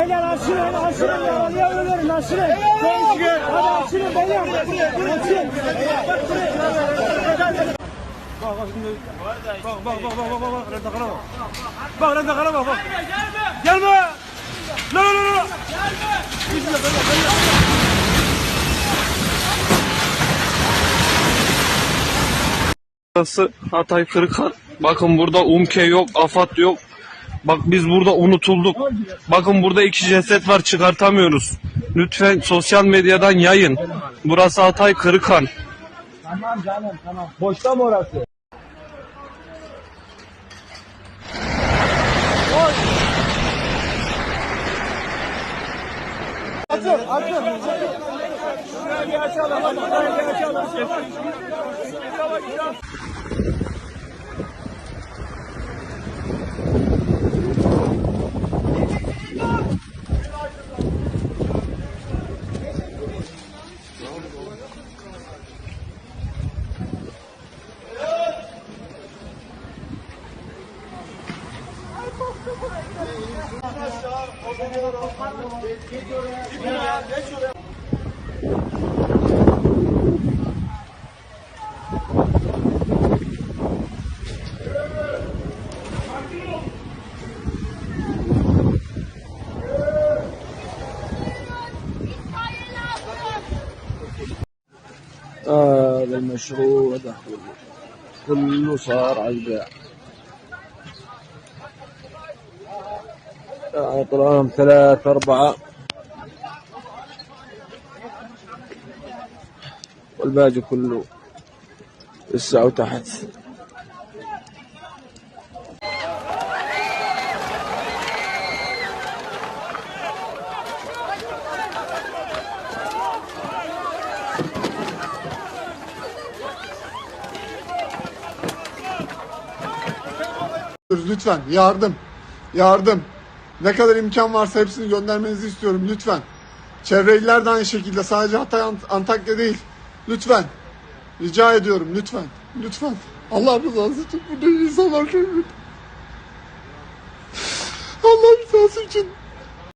Beyler açılın, açılın ya. Niye ölüyorum? Açılın. Hadi açılın beyler. Açılın. Bak bak şimdi. Bak bak bak bak bak bak Renda Kara bak. Bak Renda Kara bak bak. Gelme. La la la la. Burası Hatay Kırıkhan. Bakın burada UMKE yok, AFAD yok. Bak biz burada unutulduk. Bakın burada iki ceset var çıkartamıyoruz. Lütfen sosyal medyadan yayın. Burası Hatay Kırıkhan. Tamam canım tamam. Boşta mı orası? Açın, açın. Şuraya bir açalım, bir açalım. هذا المشروع ده كله صار على البيع. طلعهم ثلاثة أربعة. والباقي كله لسه وتحت Lütfen yardım. Yardım. Ne kadar imkan varsa hepsini göndermenizi istiyorum lütfen. Çevre iller de aynı şekilde sadece Hatay Ant- Antakya değil. Lütfen. Rica ediyorum lütfen. Lütfen. Allah rızası için burada insanlar ölüyor. Allah rızası için